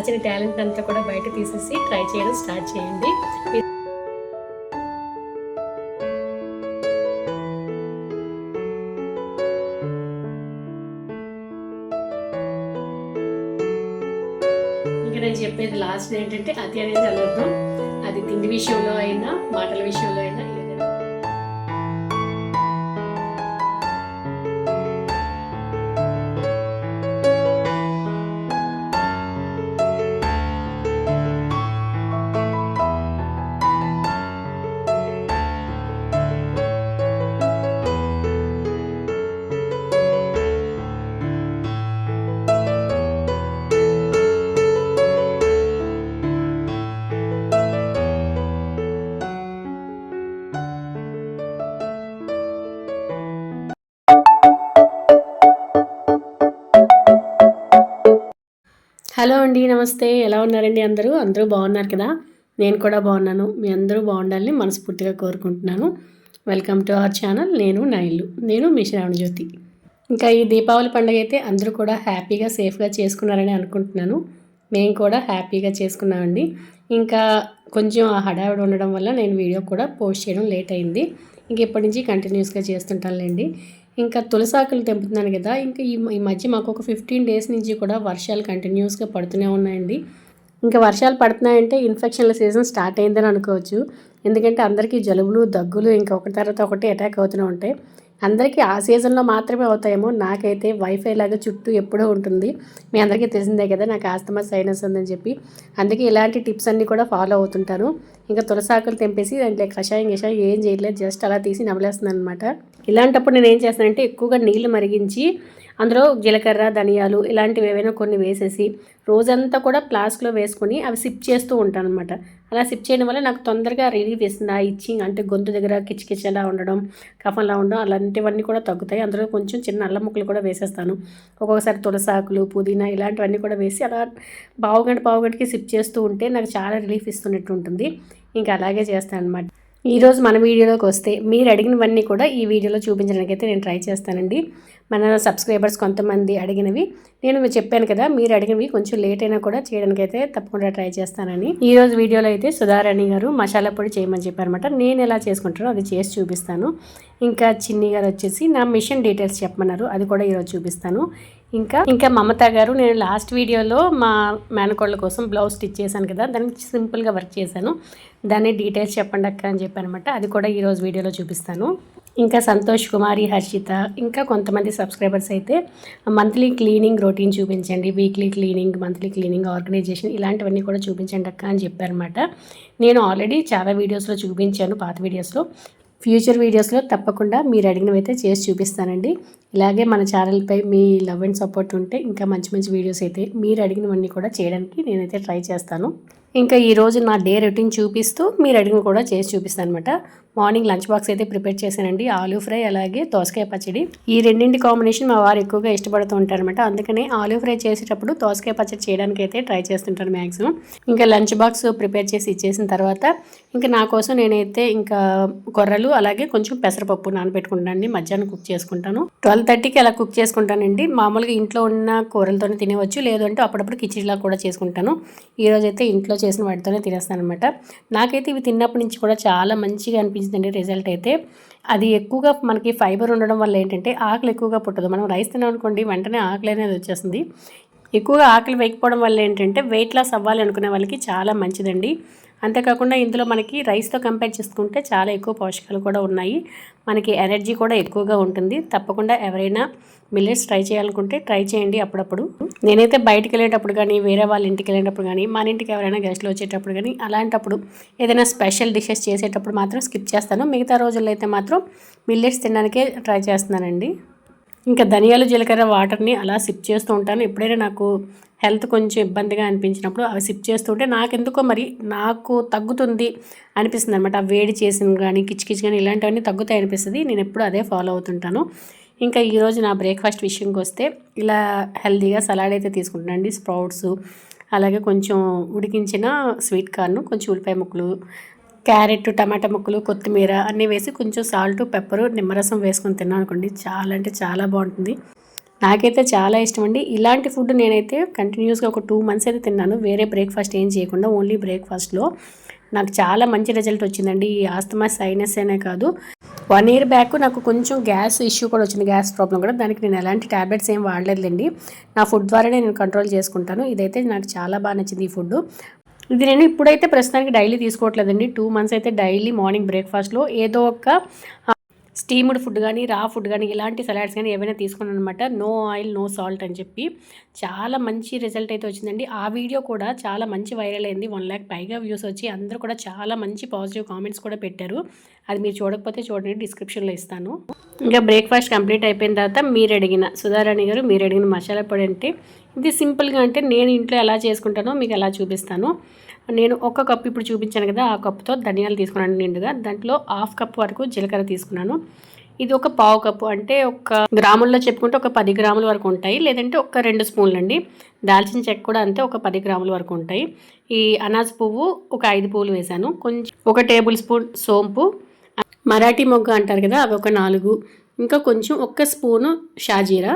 దాచిన టాలెంట్ అంతా కూడా బయట తీసేసి ట్రై చేయడం స్టార్ట్ చేయండి. ఇంకా నేను చెప్పేది లాస్ట్ ఏంటంటే అతి అనేది అనర్థం అది తిండి విషయంలో అయినా మాటల విషయంలో అయినా హలో అండి నమస్తే. ఎలా ఉన్నారండి అందరూ? అందరూ బాగున్నారు కదా? నేను కూడా బాగున్నాను. మీ అందరూ బాగుండాలని మనస్ఫూర్తిగా కోరుకుంటున్నాను. వెల్కమ్ టు అవర్ ఛానల్ నేను నైలు. నేను మీ శ్రావణ జ్యోతి ఇంకా ఈ దీపావళి పండుగ అయితే అందరూ కూడా హ్యాపీగా సేఫ్గా చేసుకున్నారని అనుకుంటున్నాను. మేము కూడా హ్యాపీగా చేసుకున్నామండి. ఇంకా కొంచెం ఆ హడావిడి ఉండడం వల్ల నేను వీడియో కూడా పోస్ట్ చేయడం లేట్ అయింది. ఇంక ఇప్పటి నుంచి కంటిన్యూస్గా చేస్తుంటానులేండి. ఇంకా తులసాకులు తెంపుతున్నాను కదా ఇంకా ఈ ఈ మధ్య మాకు ఒక ఫిఫ్టీన్ డేస్ నుంచి కూడా వర్షాలు కంటిన్యూస్గా పడుతూనే ఉన్నాయండి. ఇంకా వర్షాలు పడుతున్నాయంటే ఇన్ఫెక్షన్ల సీజన్ స్టార్ట్ అయిందని అనుకోవచ్చు. ఎందుకంటే అందరికీ జలుబులు దగ్గులు ఇంకా ఒకటి తర్వాత ఒకటి అటాక్ అవుతూనే ఉంటాయి. అందరికీ ఆ సీజన్లో మాత్రమే అవుతాయేమో. నాకైతే వైఫై లాగా చుట్టూ ఎప్పుడూ ఉంటుంది. మీ అందరికీ తెలిసిందే కదా నాకు ఆస్తమా సైనస్ ఉందని చెప్పి. అందుకే ఇలాంటి టిప్స్ అన్నీ కూడా ఫాలో అవుతుంటాను. ఇంకా తులసాకులు తెంపేసి దాంట్లో కషాయం కషాయం ఏం చేయలేదు జస్ట్ అలా తీసి నమలేస్తున్నాను అనమాట ఇలాంటప్పుడు నేను ఏం చేస్తానంటే ఎక్కువగా నీళ్ళు మరిగించి అందులో జీలకర్ర ధనియాలు ఇలాంటివి ఏవైనా కొన్ని వేసేసి రోజంతా కూడా ఫ్లాస్క్లో వేసుకొని అవి సిప్ చేస్తూ ఉంటాను అనమాట అలా సిప్ చేయడం వల్ల నాకు తొందరగా రిలీఫ్ ఇస్తుంది ఆ ఇచ్చింగ్ అంటే గొంతు దగ్గర కిచకిచలా ఉండడం కఫంలా ఉండడం అలాంటివన్నీ కూడా తగ్గుతాయి. అందులో కొంచెం చిన్న అల్లం ముక్కలు కూడా వేసేస్తాను. ఒక్కొక్కసారి తులసాకులు పుదీనా ఇలాంటివన్నీ కూడా వేసి అలా పావుగంట పావుగంటకి సిప్ చేస్తూ ఉంటే నాకు చాలా రిలీఫ్ ఇస్తున్నట్టు ఉంటుంది. ఇంకా అలాగే చేస్తాను అనమాట ఈరోజు మన వీడియోలోకి వస్తే మీరు అడిగినవన్నీ కూడా ఈ వీడియోలో చూపించడానికి అయితే నేను ట్రై చేస్తానండి. మన సబ్స్క్రైబర్స్ కొంతమంది అడిగినవి. నేను చెప్పాను కదా మీరు అడిగినవి కొంచెం లేట్ అయినా కూడా చేయడానికి అయితే తప్పకుండా ట్రై చేస్తానని. ఈ రోజు వీడియోలో అయితే సుధారాణి గారు మసాలా పొడి చేయమని చెప్పారనమాట నేను ఎలా చేసుకుంటానో అది చేసి చూపిస్తాను. ఇంకా చిన్ని గారు వచ్చేసి నా మిషన్ డీటెయిల్స్ చెప్పమన్నారు. అది కూడా ఈరోజు చూపిస్తాను. ఇంకా ఇంకా మమత గారు నేను లాస్ట్ వీడియోలో మా మేనకోళ్ళ కోసం బ్లౌజ్ స్టిచ్ చేశాను కదా దానికి సింపుల్గా వర్క్ చేశాను. దాన్ని డీటెయిల్స్ చెప్పండి అక్క అని చెప్పానమాట అది కూడా ఈరోజు వీడియోలో చూపిస్తాను. ఇంకా సంతోష్ కుమారి హర్షిత ఇంకా కొంతమంది సబ్స్క్రైబర్స్ అయితే మంత్లీ క్లీనింగ్ రొటీన్ చూపించండి weekly cleaning monthly cleaning organisation ఇలాంటివన్నీ కూడా చూపించండి అక్క అని చెప్పారనమాట నేను ఆల్రెడీ చాలా వీడియోస్లో చూపించాను పాత వీడియోస్లో. ఫ్యూచర్ వీడియోస్లో తప్పకుండా మీరు అడిగినవైతే చేసి చూపిస్తానండి. ఇలాగే మన ఛానల్పై మీ లవ్ అండ్ సపోర్ట్ ఉంటే ఇంకా మంచి మంచి వీడియోస్ అయితే మీరు అడిగినవన్నీ కూడా చేయడానికి నేనైతే ట్రై చేస్తాను. ఇంకా ఈరోజు నా డే రొటీన్ చూపిస్తూ మీరు అడిగిన కూడా చేసి చూపిస్తాను అనమాట మార్నింగ్ లంచ్ బాక్స్ అయితే ప్రిపేర్ చేశానండి. ఆలూ ఫ్రై అలాగే దోసకాయ పచ్చడి. ఈ రెండింటి కాంబినేషన్ మా వారు ఎక్కువగా ఇష్టపడుతూ ఉంటారనమాట అందుకనే ఆలూ ఫ్రై చేసేటప్పుడు దోసకాయ పచ్చడి చేయడానికి అయితే ట్రై చేస్తుంటాను మ్యాక్సిమం ఇంకా లంచ్ బాక్స్ ప్రిపేర్ చేసి ఇచ్చేసిన తర్వాత ఇంకా నా కోసం నేనైతే ఇంకా కొర్రలు అలాగే కొంచెం పెసరపప్పు నానబెట్టుకుంటానండి. మధ్యాహ్నం కుక్ చేసుకుంటాను. ట్వెల్వ్ థర్టీకి అలా కుక్ చేసుకుంటానండి. మామూలుగా ఇంట్లో ఉన్న కూరలతోనే తినేవచ్చు. లేదంటే అప్పుడప్పుడు కిచిడిలా కూడా చేసుకుంటాను. ఈరోజైతే ఇంట్లో చేసిన వాటితోనే తినేస్తాను అనమాట నాకైతే ఇవి తిన్నప్పటి నుంచి కూడా చాలా మంచిగా అనిపించిందండి రిజల్ట్ అయితే అది ఎక్కువగా మనకి ఫైబర్ ఉండడం వల్ల ఏంటంటే ఆకలి ఎక్కువగా పుట్టదు. మనం రైస్ తిన్నాం అనుకోండి వెంటనే ఆకలి అనేది వచ్చేస్తుంది. ఎక్కువగా ఆకలి వేయకపోవడం వల్ల ఏంటంటే వెయిట్ లాస్ అవ్వాలి అనుకునే వాళ్ళకి చాలా మంచిదండి. అంతేకాకుండా ఇందులో మనకి రైస్తో కంపేర్ చేసుకుంటే చాలా ఎక్కువ పోషకాలు కూడా ఉన్నాయి. మనకి ఎనర్జీ కూడా ఎక్కువగా ఉంటుంది. తప్పకుండా ఎవరైనా మిల్లెట్స్ ట్రై చేయాలనుకుంటే ట్రై చేయండి అప్పుడప్పుడు. నేనైతే బయటికి వెళ్ళేటప్పుడు కానీ వేరే వాళ్ళ ఇంటికి వెళ్ళేటప్పుడు కానీ మన ఇంటికి ఎవరైనా గెస్ట్లు వచ్చేటప్పుడు కానీ అలాంటప్పుడు ఏదైనా స్పెషల్ డిషెస్ చేసేటప్పుడు మాత్రం స్కిప్ చేస్తాను. మిగతా రోజుల్లో అయితే మాత్రం మిల్లెట్స్ తినడానికే ట్రై చేస్తున్నానండి. ఇంకా ధనియాలు జీలకర్ర వాటర్ని అలా సిప్ చేస్తూ ఉంటాను. ఎప్పుడైనా నాకు హెల్త్ కొంచెం ఇబ్బందిగా అనిపించినప్పుడు అవి సిప్ చేస్తుంటే నాకెందుకో మరి నాకు తగ్గుతుంది అనిపిస్తుంది అనమాట వేడి చేసిన కానీ కిచకిచ్ కానీ ఇలాంటివన్నీ తగ్గుతాయి అనిపిస్తుంది. నేను ఎప్పుడు అదే ఫాలో అవుతుంటాను. ఇంకా ఈరోజు నా బ్రేక్ఫాస్ట్ విషయంకి వస్తే ఇలా హెల్దీగా సలాడ్ అయితే తీసుకుంటానండి స్ప్రౌట్స్ అలాగే కొంచెం ఉడికించిన స్వీట్ కార్న్ కొంచెం ఉల్లిపాయ ముక్కలు క్యారెట్ టమాటా ముక్కలు కొత్తిమీర అన్నీ వేసి కొంచెం సాల్ట్ పెప్పరు నిమ్మరసం వేసుకొని తిన్నాను అనుకోండి. చాలా అంటే చాలా బాగుంటుంది. నాకైతే చాలా ఇష్టం అండి. ఇలాంటి ఫుడ్ నేనైతే కంటిన్యూస్గా ఒక టూ మంత్స్ అయితే తిన్నాను. వేరే బ్రేక్ఫాస్ట్ ఏం చేయకుండా ఓన్లీ బ్రేక్ఫాస్ట్లో నాకు చాలా మంచి రిజల్ట్ వచ్చిందండి. ఈ ఆస్తమా సైనస్ అనే కాదు. వన్ ఇయర్ బ్యాక్ నాకు కొంచెం గ్యాస్ ఇష్యూ కూడా వచ్చింది గ్యాస్ ప్రాబ్లం కూడా. దానికి నేను ఎలాంటి ట్యాబ్లెట్స్ ఏం వాడలేదండి నా ఫుడ్ ద్వారానే నేను కంట్రోల్ చేసుకుంటాను. ఇదైతే నాకు చాలా బాగా నచ్చింది ఈ ఫుడ్ ఇది నేను ఇప్పుడైతే ప్రస్తుతానికి డైలీ తీసుకోవట్లేదండి. టూ మంత్స్ అయితే డైలీ మార్నింగ్ బ్రేక్ఫాస్ట్లో ఏదో ఒక స్టీమ్డ్ ఫుడ్ కానీ రా ఫుడ్ కానీ ఇలాంటి సలాడ్స్ కానీ ఏవైనా తీసుకున్నాను అనమాట నో ఆయిల్ నో సాల్ట్ అని చెప్పి. చాలా మంచి రిజల్ట్ అయితే వచ్చిందండి. ఆ వీడియో కూడా చాలా మంచి వైరల్ అయింది. వన్ ల్యాక్ పైగా వ్యూస్ వచ్చి అందరూ కూడా చాలా మంచి పాజిటివ్ కామెంట్స్ కూడా పెట్టారు. అది మీరు చూడకపోతే చూడండి డిస్క్రిప్షన్లో ఇస్తాను. ఇంకా బ్రేక్ఫాస్ట్ కంప్లీట్ అయిపోయిన తర్వాత మీరు అడిగిన సుధారాణి గారు మీరు అడిగిన మసాలా పొడి అంటే ఇది సింపుల్గా అంటే నేను ఇంట్లో ఎలా చేసుకుంటానో మీకు ఎలా చూపిస్తాను. నేను ఒక కప్పు ఇప్పుడు చూపించాను కదా ఆ కప్పుతో ధనియాలు తీసుకున్నాను నిండుగా. దాంట్లో హాఫ్ కప్ వరకు జీలకర్ర తీసుకున్నాను. ఇది ఒక పావు కప్పు అంటే ఒక గ్రాముల్లో చెప్పుకుంటే ఒక పది గ్రాముల వరకు ఉంటాయి లేదంటే ఒక రెండు స్పూన్లు అండి దాల్చిన చెక్క కూడా అంతే ఒక పది గ్రాముల వరకు ఉంటాయి. ఈ అనాజ్ పువ్వు ఒక ఐదు పువ్వులు వేశాను. కొంచెం ఒక టేబుల్ స్పూన్ సోంపు మరాఠీ మొగ్గ అంటారు కదా అవి ఒక నాలుగు. ఇంకా కొంచెం ఒక్క స్పూను షాజీరా.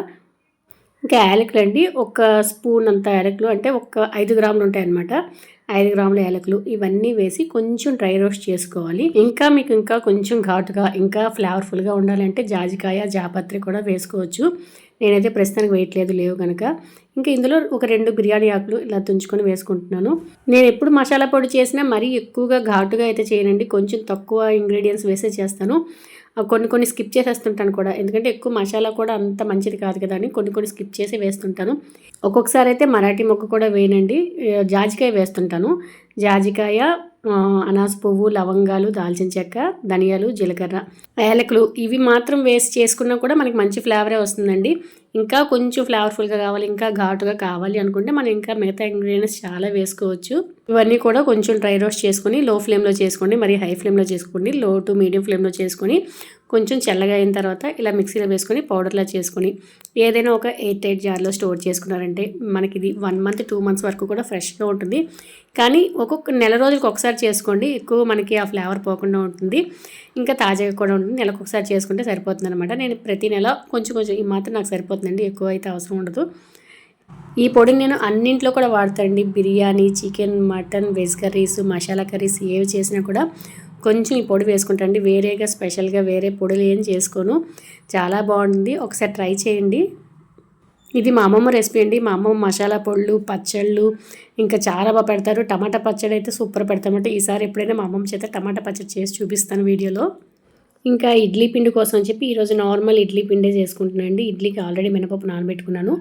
ఇంకా యాలకులు అండి ఒక స్పూన్ అంత యాలకులు అంటే ఒక ఐదు గ్రాములు ఉంటాయి అనమాట ఐదు గ్రాముల యాలకులు ఇవన్నీ వేసి కొంచెం డ్రై రోస్ట్ చేసుకోవాలి. ఇంకా మీకు ఇంకా కొంచెం ఘాటుగా ఇంకా ఫ్లేవర్ఫుల్గా ఉండాలంటే జాజికాయ జాపత్రి కూడా వేసుకోవచ్చు. నేనైతే ప్రస్తుతానికి వేయట్లేదు లేవు కనుక ఇంకా ఇందులో ఒక రెండు బిర్యానీ ఆకులు ఇలా తుంచుకొని వేసుకుంటున్నాను. నేను ఎప్పుడు మసాలా పొడి చేసినా మరీ ఎక్కువగా ఘాటుగా అయితే చేయనండి. కొంచెం తక్కువ ఇంగ్రీడియంట్స్ వేసే చేస్తాను. కొన్ని కొన్ని స్కిప్ చేసేస్తుంటాను కూడా. ఎందుకంటే ఎక్కువ మసాలా కూడా అంత మంచిది కాదు కదా అని కొన్ని కొన్ని స్కిప్ చేసి వేస్తుంటాను. ఒక్కొక్కసారి అయితే మరాఠీ మొక్క కూడా వేయనండి. జాజికాయ వేస్తుంటాను. జాజికాయ అనాస పువ్వు లవంగాలు దాల్చిన చెక్క ధనియాలు జీలకర్ర. యాలకులు ఇవి మాత్రం వేస్ట్ చేసుకున్నా కూడా మనకి మంచి ఫ్లేవరే వస్తుందండి. ఇంకా కొంచెం ఫ్లేవర్ఫుల్గా కావాలి ఇంకా ఘాటుగా కావాలి అనుకుంటే మనం ఇంకా మిగతా ఇంగ్రీడియంట్స్ చాలా వేసుకోవచ్చు. ఇవన్నీ కూడా కొంచెం డ్రై రోస్ట్ చేసుకొని లో ఫ్లేమ్లో చేసుకోండి మరి హై ఫ్లేమ్లో చేసుకోండి లో టు మీడియం ఫ్లేమ్లో చేసుకొని కొంచెం చల్లగా అయిన తర్వాత ఇలా మిక్సీలో వేసుకొని పౌడర్లా చేసుకొని ఏదైనా ఒక ఎయిట్ ఎయిట్ జార్లో స్టోర్ చేసుకున్నారంటే మనకి ఇది వన్ మంత్ టూ మంత్స్ వరకు కూడా ఫ్రెష్గా ఉంటుంది. కానీ ఒక్కొక్క నెల రోజులకు ఒకసారి చేసుకోండి. ఎక్కువ మనకి ఆ ఫ్లేవర్ పోకుండా ఉంటుంది. ఇంకా తాజాగా కూడా ఉంటుంది. నెలకు ఒకసారి చేసుకుంటే సరిపోతుంది అనమాట నేను ప్రతి నెల కొంచెం కొంచెం ఈ మాత్రం నాకు సరిపోతుందండి. ఎక్కువ అయితే అవసరం ఉండదు. ఈ పొడిని నేను అన్నింట్లో కూడా వాడతానండి. Biryani chicken mutton veg curries masala curries ఏవి చేసినా కూడా కొంచెం ఈ పొడి వేసుకుంటాండి వేరేగా స్పెషల్గా వేరే పొడులు ఏం చేసుకోను. చాలా బాగుంది ఒకసారి ట్రై చేయండి. ఇది మా అమ్మమ్మ రెసిపీ అండి. మా అమ్మమ్మ మసాలా పొళ్ళు పచ్చళ్ళు ఇంకా చాలా బాగా పెడతారు. టమాటా పచ్చడి అయితే సూపర్ పెడతామంటే ఈసారి ఎప్పుడైనా మా అమ్మమ్మ చేత టమాటా పచ్చడి చేసి చూపిస్తాను వీడియోలో. ఇంకా ఇడ్లీ పిండి కోసం అని చెప్పి ఈరోజు నార్మల్ ఇడ్లీ పిండే చేసుకుంటున్నాను అండి. ఇడ్లీకి ఆల్రెడీ మినపప్పు నానబెట్టుకున్నాను.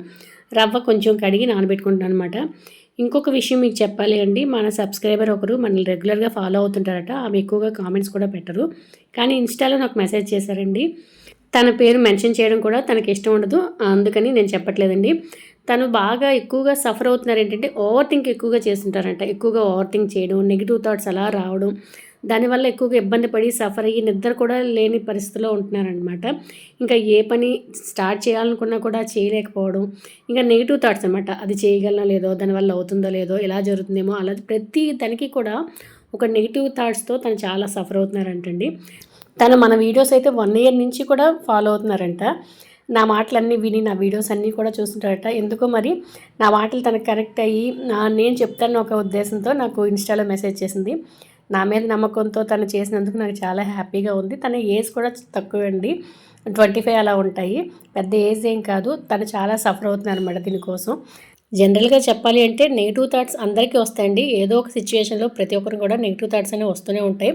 రవ్వ కొంచెం కడిగి నానబెట్టుకుంటున్నాను అనమాట ఇంకొక విషయం మీకు చెప్పాలి అండి మన సబ్స్క్రైబర్ ఒకరు మనల్ని రెగ్యులర్గా ఫాలో అవుతుంటారట ఆమె ఎక్కువగా కామెంట్స్ కూడా పెట్టరు. కానీ ఇన్స్టాలో నాకు మెసేజ్ చేశారండి. తన పేరు మెన్షన్ చేయడం కూడా తనకి ఇష్టం ఉండదు అందుకని నేను చెప్పట్లేదండి. తను బాగా ఎక్కువగా సఫర్ అవుతున్నారు ఏంటంటే ఓవర్ థింక్ ఎక్కువగా చేస్తుంటారంట. ఎక్కువగా ఓవర్ థింక్ చేయడం నెగిటివ్ థాట్స్ అలా రావడం దానివల్ల ఎక్కువగా ఇబ్బంది పడి సఫర్ అయ్యి నిద్ర కూడా లేని పరిస్థితిలో ఉంటున్నారనమాట ఇంకా ఏ పని స్టార్ట్ చేయాలనుకున్నా కూడా చేయలేకపోవడం ఇంకా నెగిటివ్ థాట్స్ అనమాట అది చేయగలనో లేదో దానివల్ల అవుతుందో లేదో ఎలా జరుగుతుందేమో అలా ప్రతి తనకి కూడా ఒక నెగిటివ్ థాట్స్తో తను చాలా సఫర్ అవుతున్నారంటండి. తను మన వీడియోస్ అయితే వన్ ఇయర్ నుంచి కూడా ఫాలో అవుతున్నారంట. నా మాటలన్నీ విని నా వీడియోస్ అన్నీ కూడా చూస్తుంటారట. ఎందుకో మరి నా మాటలు తనకు కరెక్ట్ అయ్యి నేను చెప్తాను ఒక ఉద్దేశంతో నాకు ఇన్స్టాలో మెసేజ్ చేసింది. నా మీద నమ్మకంతో తను చేసినందుకు నాకు చాలా హ్యాపీగా ఉంది. తన ఏజ్ కూడా తక్కువ అండి. ట్వంటీ ఫైవ్ అలా ఉంటాయి. పెద్ద ఏజ్ ఏం కాదు. తను చాలా సఫర్ అవుతున్నారు అనమాట దీనికోసం జనరల్గా చెప్పాలి అంటే నెగిటివ్ థాట్స్ అందరికీ వస్తాయండి. ఏదో ఒక సిచ్యువేషన్లో ప్రతి ఒక్కరు కూడా నెగిటివ్ థాట్స్ అనేవి వస్తూనే ఉంటాయి.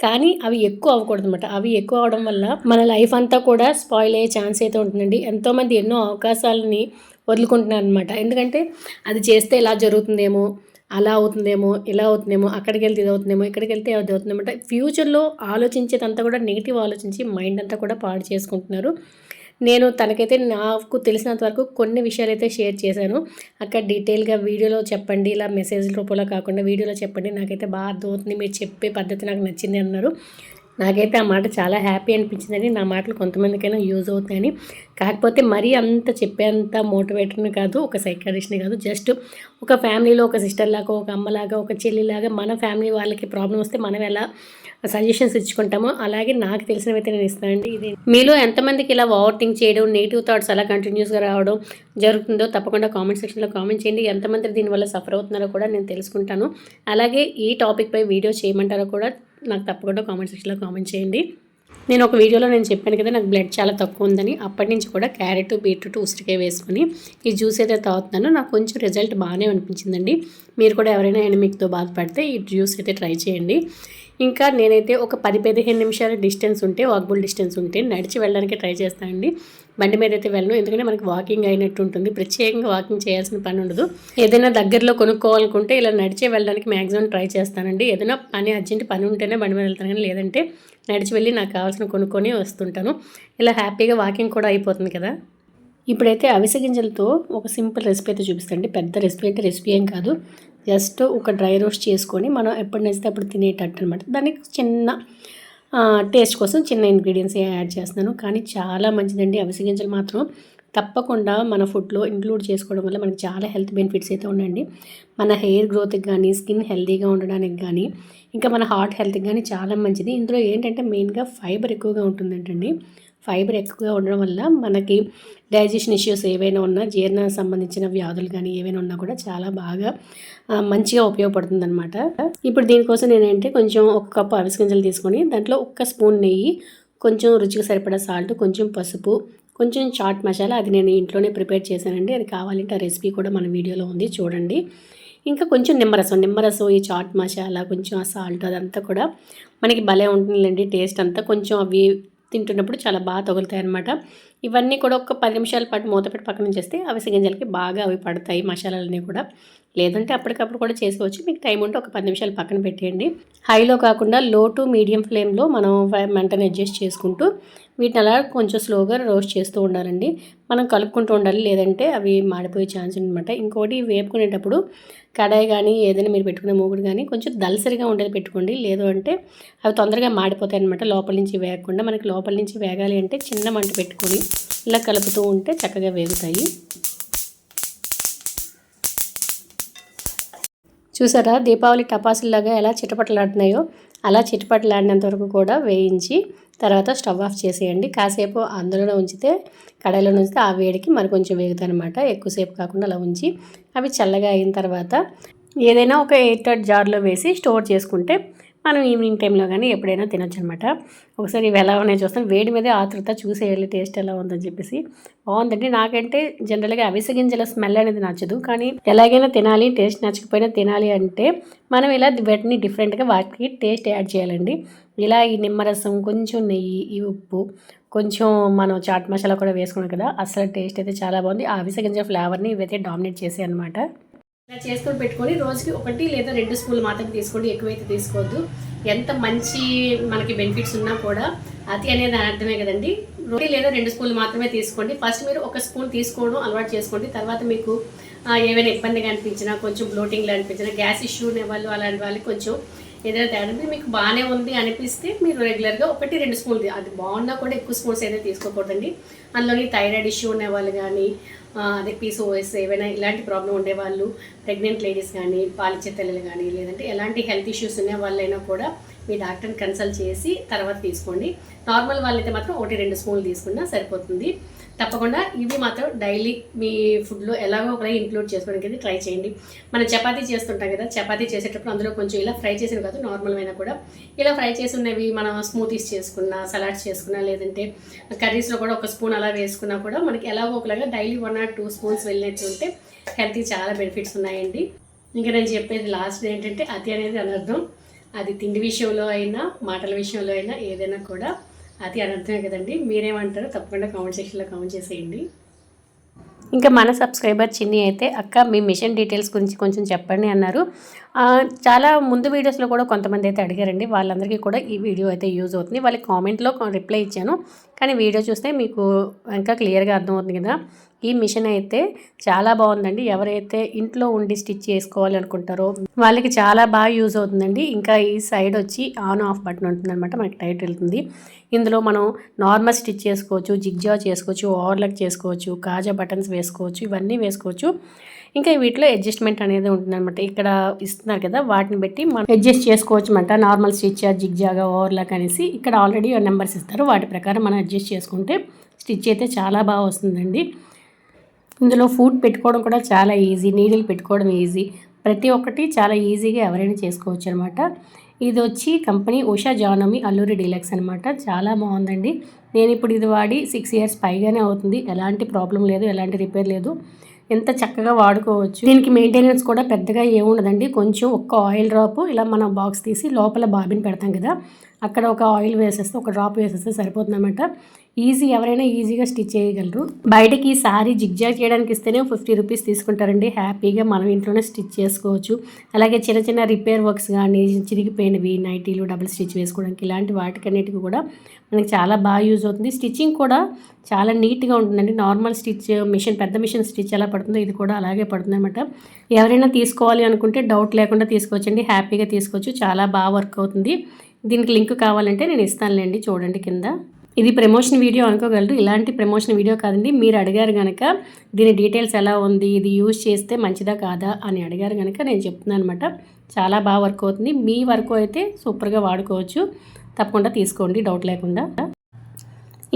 కానీ అవి ఎక్కువ అవ్వకూడదు అనమాట అవి ఎక్కువ అవడం వల్ల మన లైఫ్ అంతా కూడా స్పాయిల్ అయ్యే ఛాన్స్ అయితే ఉంటుందండి. ఎంతోమంది ఎన్నో అవకాశాలని వదులుకుంటున్నారు అనమాట ఎందుకంటే అది చేస్తే ఇలా జరుగుతుందేమో అలా అవుతుందేమో ఇలా అవుతుందేమో అక్కడికి వెళ్తే ఇది అవుతుందేమో ఇక్కడికి వెళ్తే అది అవుతుందేమో అంటే ఫ్యూచర్లో ఆలోచించేదంతా కూడా నెగిటివ్ ఆలోచించి మైండ్ అంతా కూడా పాడు చేసుకుంటున్నారు. నేను తనకైతే నాకు తెలిసినంత వరకు కొన్ని విషయాలు అయితే షేర్ చేశాను. అక్కడ డీటెయిల్గా వీడియోలో చెప్పండి ఇలా మెసేజ్ రూపంలో కాకుండా వీడియోలో చెప్పండి. నాకైతే బాగా అర్థమవుతుంది మీరు చెప్పే పద్ధతి నాకు నచ్చింది అన్నారు. నాకైతే ఆ మాట చాలా హ్యాపీ అనిపించిందని నా మాటలు కొంతమందికైనా యూజ్ అవుతాయని కాకపోతే మరీ అంత చెప్పేంత మోటివేటర్ని కాదు ఒక సైకాలజిస్ట్ని కాదు. జస్ట్ ఒక ఫ్యామిలీలో ఒక సిస్టర్ లాగా ఒక అమ్మలాగా ఒక చెల్లిలాగా మన ఫ్యామిలీ వాళ్ళకి ప్రాబ్లం వస్తే మనం ఎలా సజెషన్స్ ఇచ్చుకుంటామో అలాగే నాకు తెలిసినవైతే నేను ఇస్తానండి ఇది మీలో ఎంతమందికి ఇలా ఓవర్ థింక్ చేయడం నెగిటివ్ థాట్స్ అలా కంటిన్యూస్గా రావడం జరుగుతుందో తప్పకుండా కామెంట్ సెక్షన్లో కామెంట్ చేయండి. ఎంతమంది దీనివల్ల సఫర్ అవుతున్నారో కూడా నేను తెలుసుకుంటాను. అలాగే ఈ టాపిక్పై వీడియో చేయమంటారో కూడా నాకు తప్పకుండా కామెంట్ సెక్షన్లో కామెంట్ చేయండి. నేను ఒక వీడియోలో నేను చెప్పాను కదా నాకు బ్లడ్ చాలా తక్కువ ఉందని అప్పటి నుంచి కూడా క్యారెట్ బీట్రూట్ ఉసిరికాయ వేసుకుని ఈ జ్యూస్ అయితే తాగుతున్నానో. నాకు కొంచెం రిజల్ట్ బాగానే అనిపించిందండి. మీరు కూడా ఎవరైనా ఎనిమిక్తో బాధపడితే ఈ జ్యూస్ అయితే ట్రై చేయండి. ఇంకా నేనైతే ఒక పది పదిహేను నిమిషాల డిస్టెన్స్ ఉంటే వాక్బుల్ డిస్టెన్స్ ఉంటే నడిచి వెళ్ళడానికి ట్రై చేస్తానండి. బండి మీద అయితే వెళ్ళను. ఎందుకంటే మనకి వాకింగ్ అయినట్టు ఉంటుంది. ప్రత్యేకంగా వాకింగ్ చేయాల్సిన పని ఉండదు. ఏదైనా దగ్గరలో కొనుక్కోవాలనుకుంటే ఇలా నడిచే వెళ్ళడానికి మ్యాక్సిమం ట్రై చేస్తానండి. ఏదైనా పని అర్జెంట్ పని ఉంటేనే బండి మీద వెళ్తాను. కానీ లేదంటే నడిచి వెళ్ళి నాకు కావాల్సిన కొనుక్కొని వస్తుంటాను. ఇలా హ్యాపీగా వాకింగ్ కూడా అయిపోతుంది కదా. ఇప్పుడైతే అవిసె గింజలతో ఒక సింపుల్ రెసిపీ అయితే చూపిస్తాండి పెద్ద రెసిపీ అయితే రెసిపీ ఏం కాదు. జస్ట్ ఒక డ్రై రోస్ట్ చేసుకొని మనం ఎప్పుడు నచ్చితే అప్పుడు తినేటట్టు అనమాట దానికి చిన్న టేస్ట్ కోసం చిన్న ఇంగ్రీడియంట్స్ యాడ్ చేస్తున్నాను. కానీ చాలా మంచిదండి. అవిసె గింజలు మాత్రం తప్పకుండా మన ఫుడ్లో ఇంక్లూడ్ చేసుకోవడం వల్ల మనకి చాలా హెల్త్ బెనిఫిట్స్ అయితే ఉండండి మన హెయిర్ గ్రోత్కి కానీ స్కిన్ హెల్తీగా ఉండడానికి కానీ ఇంకా మన హార్ట్ హెల్త్కి కానీ చాలా మంచిది. ఇందులో ఏంటంటే మెయిన్గా ఫైబర్ ఎక్కువగా ఉంటుందంటండి. ఫైబర్ ఎక్కువగా ఉండడం వల్ల మనకి డైజెషన్ ఇష్యూస్ ఏవైనా ఉన్నా జీర్ణ సంబంధించిన వ్యాధులు కానీ ఏవైనా ఉన్నా కూడా చాలా బాగా మంచిగా ఉపయోగపడుతుంది అనమాట ఇప్పుడు దీనికోసం నేనంటే కొంచెం ఒక కప్పు అవిసగింజలు తీసుకొని దాంట్లో ఒక్క స్పూన్ నెయ్యి కొంచెం రుచికి సరిపడా సాల్ట్ కొంచెం పసుపు కొంచెం చాట్ మసాలా అది నేను ఇంట్లోనే ప్రిపేర్ చేశానండి. అది కావాలంటే ఆ రెసిపీ కూడా మన వీడియోలో ఉంది చూడండి. ఇంకా కొంచెం నిమ్మరసం నిమ్మరసం ఈ చాట్ మసాలా కొంచెం ఆ సాల్ట్ అదంతా కూడా మనకి భలే ఉంటుందండి టేస్ట్ అంతా. కొంచెం అవి తింటున్నప్పుడు చాలా బాగా తగులుతాయి అనమాట ఇవన్నీ కూడా ఒక పది నిమిషాల పాటు మూతపెట్టి పక్కన చేస్తే అవిసె గింజలకి బాగా అవి పడతాయి మసాలాలన్నీ కూడా. లేదంటే అప్పటికప్పుడు కూడా చేసుకోవచ్చు. మీకు టైం ఉంటే ఒక పది నిమిషాలు పక్కన పెట్టేయండి. హైలో కాకుండా లో టు మీడియం ఫ్లేమ్లో మనం మంటను అడ్జస్ట్ చేసుకుంటూ వీటిని అలా కొంచెం స్లోగా రోస్ట్ చేస్తూ ఉండాలండి. మనం కలుపుకుంటూ ఉండాలి లేదంటే అవి మాడిపోయే ఛాన్స్ అనమాట ఇంకోటి వేపుకునేటప్పుడు కడాయి కానీ ఏదైనా మీరు పెట్టుకునే మూగుడు కానీ కొంచెం దలసరిగా ఉండేది పెట్టుకోండి. లేదు అంటే అవి తొందరగా మాడిపోతాయి అనమాట లోపల నుంచి వేగకుండా మనకి లోపల నుంచి వేగాలి అంటే చిన్న మంట పెట్టుకొని ఇలా కలుపుతూ ఉంటే చక్కగా వేగుతాయి. చూసారా? దీపావళి టపాసుల్లాగా ఎలా చిటపటలాడుతున్నాయో అలా చిటపటలాడినంత వరకు కూడా వేయించి తర్వాత స్టవ్ ఆఫ్ చేసేయండి. కాసేపు అందులోనే ఉంచితే కడాయిలో ఉంచితే ఆ వేడికి మరి కొంచెం వేగుతాయి అనమాట ఎక్కువసేపు కాకుండా అలా ఉంచి అవి చల్లగా అయిన తర్వాత ఏదైనా ఒక ఎయిట్ టైట్ జార్లో వేసి స్టోర్ చేసుకుంటే మనం ఈవినింగ్ టైంలో కానీ ఎప్పుడైనా తినొచ్చు అనమాట ఒకసారి ఇవి ఎలా ఉన్నాయి చూస్తాం వేడి మీదే ఆతృత చూసేయాలి టేస్ట్ ఎలా ఉందని చెప్పేసి. బాగుందండి. నాకంటే జనరల్గా అవిసె గింజల స్మెల్ అనేది నచ్చదు. కానీ ఎలాగైనా తినాలి టేస్ట్ నచ్చకపోయినా తినాలి అంటే మనం ఇలా వాటిని డిఫరెంట్గా వాటికి టేస్ట్ యాడ్ చేయాలండి. ఇలా ఈ నిమ్మరసం కొంచెం నెయ్యి ఈ ఉప్పు కొంచెం మనం చాట్ మసాలా కూడా వేసుకున్నాం కదా అసలు టేస్ట్ అయితే చాలా బాగుంది. ఆ అవిసె గింజల ఫ్లేవర్ని ఇవైతే డామినేట్ చేసాయి అనమాట ఇలా చేసుకొని పెట్టుకొని రోజుకి ఒకటి లేదా రెండు స్పూన్లు మాత్రం తీసుకోండి ఎక్కువైతే తీసుకోవద్దు. ఎంత మంచి మనకి బెనిఫిట్స్ ఉన్నా కూడా అతి అనేది అర్థమే కదండి. రోజు లేదా రెండు స్పూన్లు మాత్రమే తీసుకోండి. ఫస్ట్ మీరు ఒక స్పూన్ తీసుకోవడం అలవాటు చేసుకోండి. తర్వాత మీకు ఏమైనా ఇబ్బందిగా అనిపించినా కొంచెం బ్లోటింగ్లు అనిపించినా గ్యాస్ ఇష్యూ ఉన్న వాళ్ళు అలాంటి వాళ్ళకి కొంచెం ఏదైనా తేడా మీకు బాగానే ఉంది అనిపిస్తే మీరు రెగ్యులర్గా ఒకటి రెండు స్పూన్లు అది బాగున్నా కూడా ఎక్కువ స్పూన్స్ అయితే తీసుకోకూడదండి. అందులోని థైరాయిడ్ ఇష్యూ ఉన్న వాళ్ళు కానీ అదే పీసోఎస్ ఏవైనా ఇలాంటి ప్రాబ్లం ఉండేవాళ్ళు ప్రెగ్నెంట్ లేడీస్ కానీ పాలిచ్చే తల్లులు కానీ లేదంటే ఎలాంటి హెల్త్ ఇష్యూస్ ఉన్న వాళ్ళైనా కూడా మీ డాక్టర్ని కన్సల్ట్ చేసి తర్వాత తీసుకోండి. నార్మల్ వాళ్ళైతే మాత్రం ఒకటి రెండు స్పూన్లు తీసుకున్నా సరిపోతుంది. తప్పకుండా ఇవి మాత్రం డైలీ మీ ఫుడ్లో ఎలాగో ఒకలా ఇంక్లూడ్ చేసుకోవడానికి ట్రై చేయండి. మనం చపాతీ చేస్తుంటాం కదా చపాతీ చేసేటప్పుడు అందులో కొంచెం ఇలా ఫ్రై చేసిన కాదు నార్మల్ అయినా కూడా ఇలా ఫ్రై చేసి ఉన్నవి మనం స్మూతీస్ చేసుకున్నా సలాడ్స్ చేసుకున్నా లేదంటే కర్రీస్లో కూడా ఒక స్పూన్ అలా వేసుకున్నా కూడా మనకి ఎలాగో ఒకలాగా daily one or two spoons వెళ్ళినట్టు ఉంటే హెల్త్కి చాలా బెనిఫిట్స్ ఉన్నాయండి. ఇంకా నేను చెప్పేది లాస్ట్ ఏంటంటే అతి అనేది అనర్థం. అది తిండి విషయంలో అయినా మాటల విషయంలో అయినా ఏదైనా కూడా అది అనర్థమే కదండి. మీరేమంటారో తప్పకుండా కామెంట్ సెక్షన్లో కామెంట్ చేసేయండి. ఇంకా మన సబ్స్క్రైబర్ చిన్ని అయితే అక్క మీ మిషన్ డీటెయిల్స్ గురించి కొంచెం చెప్పండి అన్నారు. చాలా ముందు వీడియోస్లో కూడా కొంతమంది అయితే అడిగారండి. వాళ్ళందరికీ కూడా ఈ వీడియో అయితే యూజ్ అవుతుంది. వాళ్ళకి కామెంట్లో రిప్లై ఇచ్చాను. కానీ వీడియో చూస్తే మీకు ఇంకా క్లియర్గా అర్థమవుతుంది కదా. ఈ మిషన్ అయితే చాలా బాగుందండి. ఎవరైతే ఇంట్లో ఉండి స్టిచ్ చేసుకోవాలి అనుకుంటారో వాళ్ళకి చాలా బాగా యూజ్ అవుతుందండి. ఇంకా ఈ సైడ్ వచ్చి ఆన్ ఆఫ్ బటన్ ఉంటుంది అనమాట మనకి టైట్ వెళ్తుంది. ఇందులో మనం నార్మల్ స్టిచ్ చేసుకోవచ్చు జిగ్జా చేసుకోవచ్చు ఓవర్లక్ చేసుకోవచ్చు కాజా బటన్స్ వేసుకోవచ్చు ఇవన్నీ వేసుకోవచ్చు. ఇంకా వీటిలో అడ్జస్ట్మెంట్ అనేది ఉంటుందన్నమాట. ఇక్కడ ఇస్తున్నారు కదా వాటిని బట్టి మనం అడ్జస్ట్ చేసుకోవచ్చు అనమాట నార్మల్ స్టిచ్ జిగ్జాగా ఓవర్లాక్ అనేసి ఇక్కడ ఆల్రెడీ నెంబర్స్ ఇస్తారు. వాటి ప్రకారం మనం అడ్జస్ట్ చేసుకుంటే స్టిచ్ అయితే చాలా బాగా వస్తుందండి. ఇందులో ఫుడ్ పెట్టుకోవడం కూడా చాలా ఈజీ నీడిల్ పెట్టుకోవడం ఈజీ. ప్రతి ఒక్కటి చాలా ఈజీగా ఎవరైనా చేసుకోవచ్చు అనమాట ఇది వచ్చి company Usha Janome Allure deluxe అనమాట చాలా బాగుందండి. నేను ఇప్పుడు ఇది వాడి సిక్స్ ఇయర్స్ పైగానే అవుతుంది. ఎలాంటి ప్రాబ్లం లేదు ఎలాంటి రిపేర్ లేదు. ఎంత చక్కగా వాడుకోవచ్చు. దీనికి మెయింటెనెన్స్ కూడా పెద్దగా ఏముండదండి కొంచెం ఒక్క ఆయిల్ డ్రాప్ ఇలా మనం బాక్స్ తీసి లోపల బాబిన్ పెడతాం కదా. అక్కడ ఒక ఆయిల్ వేసేస్తే ఒక డ్రాప్ వేసేస్తే సరిపోతుందన్నమాట. ఈజీ ఎవరైనా ఈజీగా స్టిచ్ చేయగలరు. బయటకి సారీ జిగ్జాగ్ చేయడానికి ఇస్తేనే ఫిఫ్టీ రూపీస్ తీసుకుంటారండి. హ్యాపీగా మనం ఇంట్లోనే స్టిచ్ చేసుకోవచ్చు. అలాగే చిన్న చిన్న రిపేర్ వర్క్స్ కానీ చిరిగిపోయినవి నైటీలు డబుల్ స్టిచ్ వేసుకోవడానికి ఇలాంటి వాటికన్నిటికీ కూడా మనకి చాలా బాగా యూజ్ అవుతుంది. స్టిచ్చింగ్ కూడా చాలా నీట్గా ఉంటుందండి. నార్మల్ స్టిచ్ మిషన్ పెద్ద మిషన్ స్టిచ్ ఎలా పడుతుందో ఇది కూడా అలాగే పడుతుంది అనమాట ఎవరైనా తీసుకోవాలి అనుకుంటే డౌట్ లేకుండా తీసుకోవచ్చండి. హ్యాపీగా తీసుకోవచ్చు. చాలా బాగా వర్క్ అవుతుంది. దీనికి లింక్ కావాలంటే నేను ఇస్తానులేండి చూడండి కింద. ఇది ప్రమోషన్ వీడియో అనుకోగలరు. ఇలాంటి ప్రమోషన్ వీడియో కాదండి. మీరు అడిగారు కనుక దీని డీటెయిల్స్ ఎలా ఉంది ఇది యూజ్ చేస్తే మంచిదా కాదా అని అడిగారు కనుక నేను చెప్తున్నాను అనమాట చాలా బాగా వర్క్ అవుతుంది. మీ వరకు అయితే సూపర్గా వాడుకోవచ్చు. తప్పకుండా తీసుకోండి. డౌట్ లేకుండా.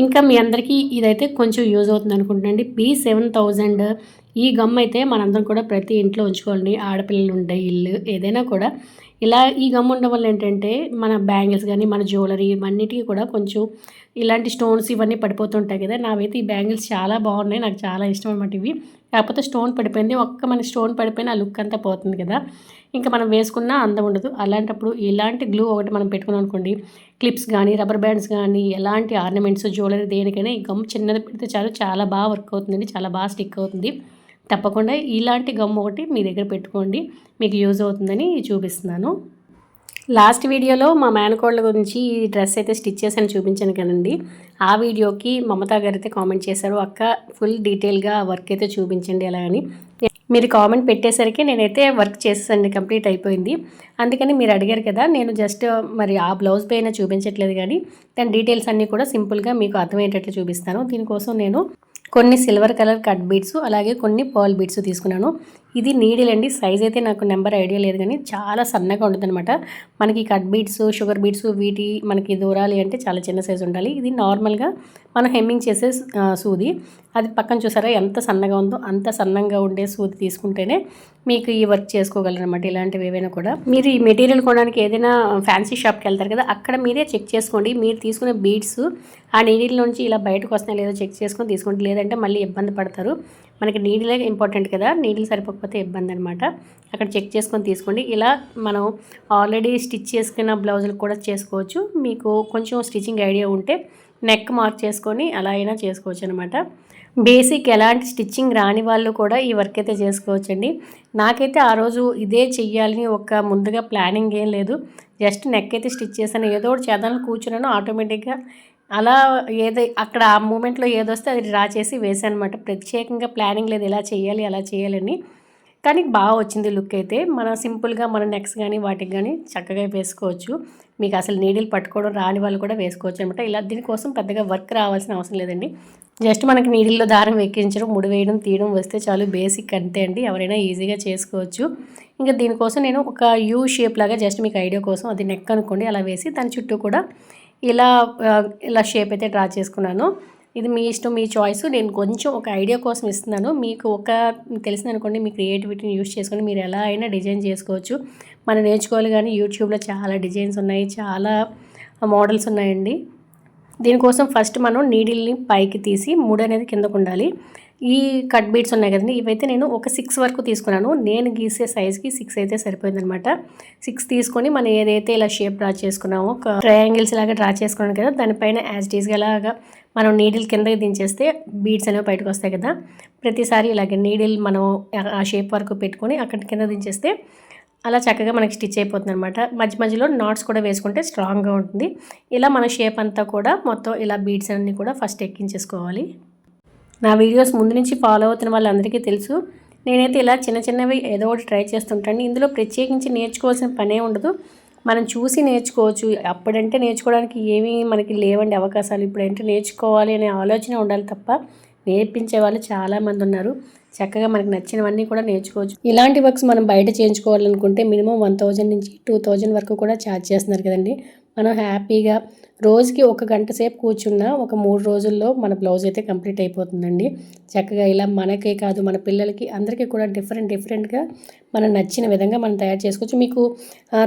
ఇంకా మీ అందరికీ ఇదైతే కొంచెం యూజ్ అవుతుంది అనుకుంటున్నాండి బీ సెవెన్ థౌజండ్. ఈ గమ్ అయితే మనందరం కూడా ప్రతి ఇంట్లో ఉంచుకోండి ఆడపిల్లలు ఉండే ఇల్లు ఏదైనా కూడా. ఇలా ఈ గమ్ ఉండడం వల్ల ఏంటంటే మన బ్యాంగిల్స్ కానీ మన జ్యువెలరీ ఇవన్నిటికీ కూడా కొంచెం ఇలాంటి స్టోన్స్ ఇవన్నీ పడిపోతుంటాయి కదా. నావైతే ఈ బ్యాంగిల్స్ చాలా బాగున్నాయి. నాకు చాలా ఇష్టం అనమాట ఇవి. కాకపోతే స్టోన్ పడిపోయింది. ఒక్క మన స్టోన్ పడిపోయిన ఆ లుక్ అంతా పోతుంది కదా. ఇంకా మనం వేసుకున్నా అందం ఉండదు. అలాంటప్పుడు ఇలాంటి గ్లూ ఒకటి మనం పెట్టుకున్నాం అనుకోండి క్లిప్స్ కానీ రబ్బర్ బ్యాండ్స్ కానీ ఎలాంటి ఆర్నమెంట్స్ జ్యువెలరీ దేనికైనా ఈ గమ్ చిన్నది పెడితే చాలు చాలా బాగా వర్క్ అవుతుందండి. చాలా బాగా స్టిక్ అవుతుంది. తప్పకుండా ఇలాంటి గమ్ ఒకటి మీ దగ్గర పెట్టుకోండి. మీకు యూజ్ అవుతుందని చూపిస్తున్నాను. లాస్ట్ వీడియోలో మా మేనకోళ్ళ గురించి ఈ డ్రెస్ అయితే స్టిచ్ చేసాను చూపించాను కదండి. ఆ వీడియోకి మమతా గారు అయితే కామెంట్ చేశారు అక్క ఫుల్ డీటెయిల్గా వర్క్ అయితే చూపించండి అలా అని. మీరు కామెంట్ పెట్టేసరికి నేనైతే వర్క్ చేసేసండి కంప్లీట్ అయిపోయింది. అందుకని మీరు అడిగారు కదా నేను జస్ట్ మరి ఆ బ్లౌజ్ పైన చూపించట్లేదు కానీ దాని డీటెయిల్స్ అన్నీ కూడా సింపుల్గా మీకు అర్థమయ్యేటట్లు చూపిస్తాను. దీనికోసం నేను కొన్ని సిల్వర్ కలర్ కట్ బీడ్స్ అలాగే కొన్ని పర్ల్ బీడ్స్ తీసుకున్నాను. ఇది నీడిల్ అండి సైజ్ అయితే నాకు నెంబర్ ఐడియా లేదు కానీ చాలా సన్నగా ఉంటుంది అనమాట మనకి కట్ బీడ్స్ షుగర్ బీడ్స్ వీటి మనకి దూరాలి అంటే చాలా చిన్న సైజు ఉండాలి. ఇది నార్మల్గా మనం హెమ్మింగ్ చేసే సూది. అది పక్కన చూసారా ఎంత సన్నగా ఉందో అంత సన్నంగా ఉండే సూది తీసుకుంటేనే మీకు ఈ వర్క్ చేసుకోగలరనమాట ఇలాంటివి ఏవైనా కూడా. మీరు ఈ మెటీరియల్ కొనడానికి ఏదైనా ఫ్యాన్సీ షాప్కి వెళ్తారు కదా అక్కడ మీరే చెక్ చేసుకోండి. మీరు తీసుకునే బీడ్స్ ఆ నీడిల్ నుంచి ఇలా బయటకు వస్తున్నాయి లేదో చెక్ చేసుకొని తీసుకోండి. లేదంటే మళ్ళీ ఇబ్బంది పడతారు. మనకి నీడిలే ఇంపార్టెంట్ కదా నీడిల్ సరిపోకపోతే ఇబ్బంది అనమాట అక్కడ చెక్ చేసుకొని తీసుకోండి. ఇలా మనం ఆల్రెడీ స్టిచ్ చేసుకున్న బ్లౌజులు కూడా చేసుకోవచ్చు. మీకు కొంచెం స్టిచ్చింగ్ ఐడియా ఉంటే నెక్ మార్క్ చేసుకొని అలా అయినా చేసుకోవచ్చు అనమాట బేసిక్ ఎలాంటి స్టిచ్చింగ్ రాని వాళ్ళు కూడా ఈ వర్క్ అయితే చేసుకోవచ్చండి. నాకైతే ఆ రోజు ఇదే చెయ్యాలని ఒక ముందుగా ప్లానింగ్ ఏం లేదు. జస్ట్ నెక్ అయితే స్టిచ్ చేశాను. ఏదో ఒకటి చేద్దామని కూర్చున్నాను. ఆటోమేటిక్గా అలా ఏదో అక్కడ ఆ మూమెంట్లో ఏదొస్తే అది డ్రా చేసి వేసాను అనమాట ప్రత్యేకంగా ప్లానింగ్ లేదు ఎలా చేయాలి అలా చేయాలని. కానీ బాగా వచ్చింది లుక్ అయితే. మన సింపుల్గా మన నెక్స్ కానీ వాటికి కానీ చక్కగా వేసుకోవచ్చు. మీకు అసలు నీడిల్ పట్టుకోవడం రాని వాళ్ళు కూడా వేసుకోవచ్చు అనమాట. ఇలా దీనికోసం పెద్దగా వర్క్ రావాల్సిన అవసరం లేదండి. జస్ట్ మనకి నీడిల్లో దారం ఎక్కించడం ముడి వేయడం తీయడం వస్తే చాలు బేసిక్ అంతే అండి. ఎవరైనా ఈజీగా చేసుకోవచ్చు. ఇంకా దీనికోసం నేను ఒక యూ షేప్ లాగా జస్ట్ మీకు ఐడియా కోసం అది నెక్ అనుకోండి అలా వేసి దాని చుట్టూ కూడా ఇలా ఇలా షేప్ అయితే డ్రా చేసుకున్నాను. ఇది మీ ఇష్టం మీ చాయిస్ నేను కొంచెం ఒక ఐడియా కోసం ఇస్తున్నాను. మీకు ఒక తెలిసింది అనుకోండి మీ క్రియేటివిటీని యూస్ చేసుకొని మీరు ఎలా అయినా డిజైన్ చేసుకోవచ్చు. మనం నేర్చుకోవాలి కానీ యూట్యూబ్లో చాలా డిజైన్స్ ఉన్నాయి చాలా మోడల్స్ ఉన్నాయండి. దీనికోసం ఫస్ట్ మనం నీడిల్ని పైకి తీసి మూడు అనేది కిందకు ఉండాలి. ఈ కట్ బీట్స్ ఉన్నాయి కదండి ఇవైతే నేను ఒక సిక్స్ వరకు తీసుకున్నాను. నేను గీసే సైజ్కి సిక్స్ అయితే సరిపోయిందనమాట. సిక్స్ తీసుకొని మనం ఏదైతే ఇలా షేప్ డ్రా చేసుకున్నామో ఒక ట్రయాంగిల్స్ లాగా డ్రా చేసుకున్నాను కదా దానిపైన యాజ్ డీస్గా లాగా మనం నీడిల్ కిందకి దించేస్తే బీడ్స్ అనేవి బయటకు వస్తాయి కదా. ప్రతిసారి ఇలాగే నీడిల్ మనం ఆ షేప్ వరకు పెట్టుకొని అక్కడ కింద దించేస్తే అలా చక్కగా మనకి స్టిచ్ అయిపోతుంది అనమాట మధ్య మధ్యలో నాట్స్ కూడా వేసుకుంటే స్ట్రాంగ్గా ఉంటుంది. ఇలా మన షేప్ అంతా కూడా మొత్తం ఇలా బీడ్స్ అన్నీ కూడా ఫస్ట్ ఎక్కించేసుకోవాలి. నా వీడియోస్ ముందు నుంచి ఫాలో అవుతున్న వాళ్ళందరికీ తెలుసు. నేనైతే ఇలా చిన్న చిన్నవి ఏదో ఒకటి ట్రై చేస్తుంటాను. ఇందులో ప్రత్యేకించి నేర్చుకోవాల్సిన పనే ఉండదు. మనం చూసి నేర్చుకోవచ్చు. అప్పుడంటే నేర్చుకోవడానికి ఏమీ మనకి లేవండి అవకాశాలు. ఇప్పుడంటే నేర్చుకోవాలి అనే ఆలోచన ఉండాలి తప్ప నేర్పించే వాళ్ళు చాలామంది ఉన్నారు. చక్కగా మనకు నచ్చినవన్నీ కూడా నేర్చుకోవచ్చు. ఇలాంటి వర్క్స్ మనం బయట చేయించుకోవాలనుకుంటే మినిమం వన్ థౌజండ్ నుంచి టూ థౌజండ్ వరకు కూడా ఛార్జ్ చేస్తున్నారు కదండి. మనం హ్యాపీగా రోజుకి ఒక గంట సేపు కూర్చున్న ఒక మూడు రోజుల్లో మన బ్లౌజ్ అయితే కంప్లీట్ అయిపోతుందండి. చక్కగా ఇలా మనకే కాదు మన పిల్లలకి అందరికీ కూడా డిఫరెంట్ డిఫరెంట్గా మనం నచ్చిన విధంగా మనం తయారు చేసుకోవచ్చు. మీకు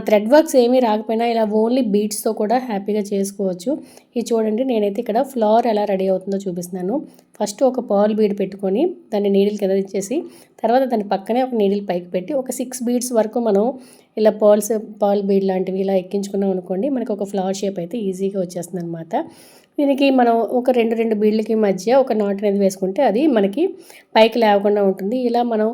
థ్రెడ్ వర్క్స్ ఏమీ రాకపోయినా ఇలా ఓన్లీ బీట్స్తో కూడా హ్యాపీగా చేసుకోవచ్చు. ఇది చూడండి నేనైతే ఇక్కడ ఫ్లవర్ ఎలా రెడీ అవుతుందో చూపిస్తున్నాను. ఫస్ట్ ఒక పాలు బీడ్ పెట్టుకొని దాన్ని నీడిల్ కింద ఇచ్చేసి తర్వాత దాని పక్కనే ఒక నీడిల్ పైకి పెట్టి ఒక సిక్స్ బీడ్స్ వరకు మనం ఇలా పాల్స్ పాల్ బీడ్ లాంటివి ఇలా ఎక్కించుకున్నాం అనుకోండి మనకు ఒక ఫ్లవర్ షేప్ అయితే ఈజీగా వచ్చేస్తుంది అనమాట దీనికి మనం ఒక రెండు రెండు బీడ్లకి మధ్య ఒక నాట్ అనేది వేసుకుంటే అది మనకి పైకి లేవకుండా ఉంటుంది. ఇలా మనం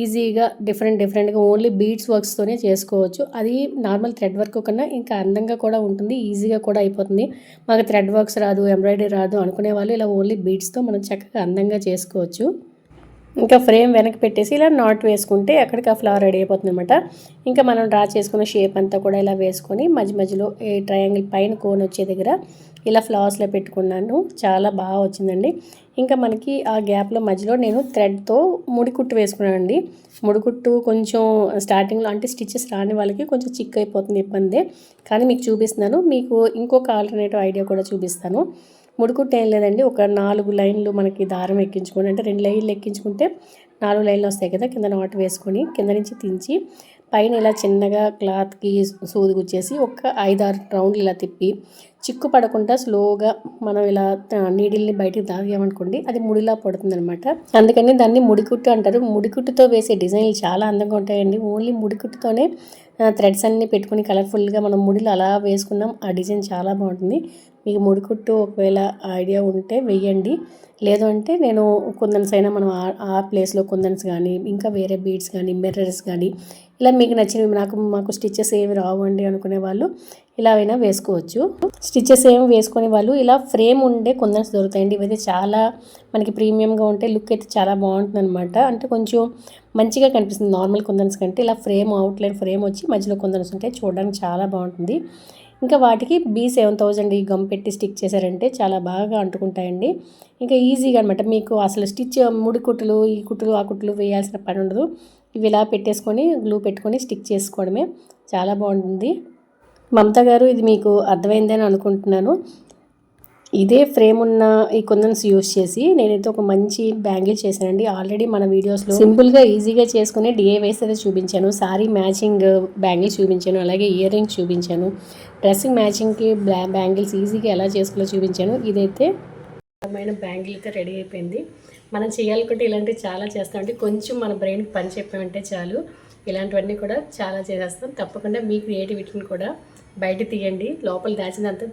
ఈజీగా డిఫరెంట్ డిఫరెంట్గా ఓన్లీ బీడ్స్ వర్క్స్తోనే చేసుకోవచ్చు. అది నార్మల్ థ్రెడ్ వర్క్ కన్నా ఇంకా అందంగా కూడా ఉంటుంది ఈజీగా కూడా అయిపోతుంది. మాకు థ్రెడ్ వర్క్స్ రాదు ఎంబ్రాయిడరీ రాదు అనుకునే వాళ్ళు ఇలా ఓన్లీ బీడ్స్తో మనం చక్కగా అందంగా చేసుకోవచ్చు. ఇంకా ఫ్రేమ్ వెనక్కి పెట్టేసి ఇలా నాట్ వేసుకుంటే అక్కడికి ఆ ఫ్లవర్ రెడీ అయిపోతుంది అనమాట ఇంకా మనం డ్రా చేసుకున్న షేప్ అంతా కూడా ఇలా వేసుకొని మధ్య మధ్యలో ఈ ట్రయాంగిల్ పైన కోన్ వచ్చే దగ్గర ఇలా ఫ్లవర్స్లో పెట్టుకున్నాను. చాలా బాగా వచ్చిందండి. ఇంకా మనకి ఆ గ్యాప్లో మధ్యలో నేను థ్రెడ్తో ముడికుట్టు వేసుకున్నాను అండి ముడికుట్టు కొంచెం స్టార్టింగ్లో అంటే స్టిచెస్ రాని వాళ్ళకి కొంచెం చిక్ అయిపోతుంది ఇబ్బందే. కానీ మీకు చూపిస్తున్నాను. మీకు ఇంకొక ఆల్టర్నేటివ్ ఐడియా కూడా చూపిస్తాను. ముడికుట్టు ఏం లేదండి. ఒక నాలుగు లైన్లు మనకి దారం ఎక్కించుకొని అంటే రెండు లైన్లు ఎక్కించుకుంటే నాలుగు లైన్లు వస్తాయి కదా కింద నాటు వేసుకొని కింద నుంచి తించి పైన ఇలా చిన్నగా క్లాత్కి సూది గుచ్చేసి ఒక ఐదారు రౌండ్లు ఇలా తిప్పి చిక్కు పడకుండా స్లోగా మనం ఇలా నీడిల్ని బయటికి తాగామనుకోండి అది ముడిలా పడుతుంది అనమాట అందుకని దాన్ని ముడికుట్టు అంటారు. ముడికుట్టుతో వేసే డిజైన్లు చాలా అందంగా ఉంటాయండి. ఓన్లీ ముడికుట్టుతోనే థ్రెడ్స్ అన్ని పెట్టుకుని కలర్ఫుల్గా మనం ముడిలు అలా వేసుకున్నాం ఆ డిజైన్ చాలా బాగుంటుంది. మీకు ముడికుట్టు ఒకవేళ ఐడియా ఉంటే వెయ్యండి లేదు అంటే నేను కుందన్స్ అయినా మనం ఆ ప్లేస్లో కుందన్స్ కానీ ఇంకా వేరే బీడ్స్ కానీ మిర్రర్స్ కానీ ఇలా మీకు నచ్చినవి నాకు మాకు స్టిచ్చెస్ ఏమి అండి అనుకునే వాళ్ళు ఇలా అయినా వేసుకోవచ్చు. స్టిచ్చెస్ ఏమి వేసుకునే వాళ్ళు ఇలా ఫ్రేమ్ ఉండే కుందన్స్ దొరుకుతాయండి. ఇవైతే చాలా మనకి ప్రీమియంగా ఉంటే లుక్ అయితే చాలా బాగుంటుంది అనమాట అంటే కొంచెం మంచిగా కనిపిస్తుంది నార్మల్ కుందన్స్ కంటే. ఇలా ఫ్రేమ్ అవుట్లైన్ ఫ్రేమ్ వచ్చి మధ్యలో కుందన్స్ ఉంటాయి చూడడానికి చాలా బాగుంటుంది. ఇంకా వాటికి బీ సెవెన్ థౌజండ్ ఈ గమ్ పెట్టి స్టిక్ చేశారంటే చాలా బాగా అంటుకుంటాయండి. ఇంకా ఈజీగా అనమాట మీకు అసలు స్టిచ్ ముడి కుట్లు ఈ కుట్లు ఆ కుట్లు వేయాల్సిన పని ఉండదు. ఇవి ఇలా పెట్టేసుకొని గ్లూ పెట్టుకొని స్టిక్ చేసుకోవడమే. చాలా బాగుంటుంది. మమత గారు ఇది మీకు అర్థమైందని అనుకుంటున్నాను. ఇదే ఫ్రేమ్ ఉన్న ఈ కుందన్స్ యూస్ చేసి నేనైతే ఒక మంచి బ్యాంగిల్ చేశానండి. ఆల్రెడీ మన వీడియోస్లో సింపుల్గా ఈజీగా చేసుకుని డిఏవైస్ అయితే చూపించాను. సారీ మ్యాచింగ్ బ్యాంగిల్స్ చూపించాను. అలాగే ఇయర్ రింగ్స్ చూపించాను. డ్రెస్సింగ్ మ్యాచింగ్కి బ్యాంగిల్స్ ఈజీగా ఎలా చేసుకోవాలో చూపించాను. ఇదైతే బ్యాంగిల్ అయితే రెడీ అయిపోయింది. మనం చేయాలనుకుంటే ఇలాంటివి చాలా చేస్తామంటే కొంచెం మన బ్రెయిన్కి పని చెప్పామంటే చాలు. ఇలాంటివన్నీ కూడా చాలా చేసేస్తాం. తప్పకుండా మీ క్రియేటివిటీని కూడా బయట తీయండి. లోపల దాచినంత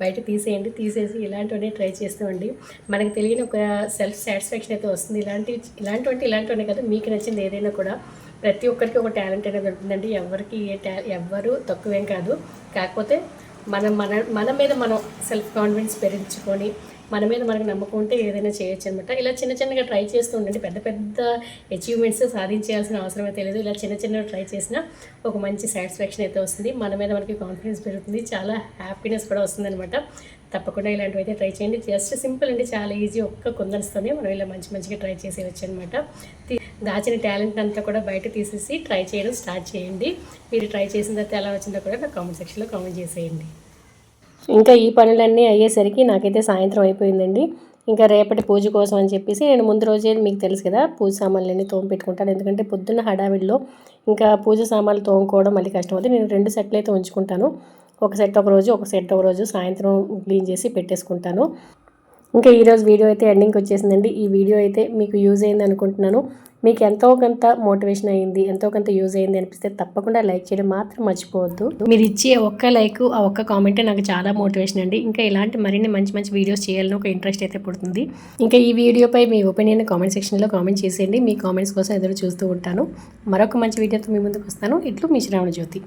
బయట తీసేయండి. తీసేసి ఇలాంటివన్నీ ట్రై చేస్తామండి మనకు తెలియని ఒక సెల్ఫ్ సాటిస్ఫాక్షన్ అయితే వస్తుంది. ఇలాంటి ఇలాంటివంటి ఇలాంటివన్నీ కదా. మీకు నచ్చింది ఏదైనా కూడా ప్రతి ఒక్కరికి ఒక టాలెంట్ అనేది ఉంటుందండి. ఎవరికి ఏ టా ఎవ్వరు తక్కువేం కాదు. కాకపోతే మనం మన మన మీద మనం సెల్ఫ్ కాన్ఫిడెన్స్ పెరించుకొని మన మీద మనకు నమ్మకం ఉంటే ఏదైనా చేయొచ్చు అనమాట ఇలా చిన్న చిన్నగా ట్రై చేస్తూ ఉండండి. పెద్ద పెద్ద అచీవ్మెంట్స్ సాధించాల్సిన అవసరం అయితే లేదు. ఇలా చిన్న చిన్నగా ట్రై చేసినా ఒక మంచి సాటిస్ఫాక్షన్ అయితే వస్తుంది. మన మీద మనకి కాన్ఫిడెన్స్ పెరుగుతుంది. చాలా హ్యాపీనెస్ కూడా వస్తుంది అనమాట తప్పకుండా ఇలాంటివి అయితే ట్రై చేయండి. జస్ట్ సింపుల్ అండి. చాలా ఈజీ ఒక్క కుందన్స్తోనే మనం ఇలా మంచి మంచిగా ట్రై చేసేయచ్చు అనమాట దాచిన టాలెంట్ అంతా కూడా బయట తీసేసి ట్రై చేయడం స్టార్ట్ చేయండి. మీరు ట్రై చేసిన తర్వాత ఎలా వచ్చిందో కూడా నాకు కామెంట్ సెక్షన్లో కామెంట్ చేసేయండి. ఇంకా ఈ పనులన్నీ అయ్యేసరికి నాకైతే సాయంత్రం అయిపోయిందండి. ఇంకా రేపటి పూజ కోసం అని చెప్పేసి నేను ముందు రోజే మీకు తెలుసు కదా పూజ సామాన్లన్నీ తోము పెట్టుకుంటాను. ఎందుకంటే పొద్దున్న హడావిడిలో ఇంకా పూజ సామాన్లు తోముకోవడం మళ్ళీ కష్టం అవుతుంది నేను రెండు సెట్లు అయితే ఉంచుకుంటాను. ఒక సెట్ ఒక రోజు ఒక సెట్ ఒక రోజు సాయంత్రం క్లీన్ చేసి పెట్టేసుకుంటాను. ఇంకా ఈరోజు వీడియో అయితే ఎండింగ్కి వచ్చేసిందండి. ఈ వీడియో అయితే మీకు యూజ్ అయింది అనుకుంటున్నాను. మీకు ఎంతో కొంత మోటివేషన్ అయింది ఎంతో కొంత యూజ్ అయింది అనిపిస్తే తప్పకుండా లైక్ చేయడం మాత్రం మర్చిపోవద్దు. మీరు ఇచ్చే ఒక్క లైక్ ఆ ఒక్క కామెంటే నాకు చాలా మోటివేషన్ అండి. ఇంకా ఇలాంటి మరిన్ని మంచి మంచి వీడియోస్ చేయాలని ఒక ఇంట్రెస్ట్ అయితే పుడుతుంది. ఇంకా ఈ వీడియోపై మీ ఒపీనియన్ కామెంట్ సెక్షన్లో కామెంట్ చేసేయండి. మీ కామెంట్స్ కోసం ఎదురు చూస్తూ ఉంటాను. మరొక మంచి వీడియోతో మీ ముందుకు వస్తాను. ఇట్లు మీ శ్రావణ జ్యోతి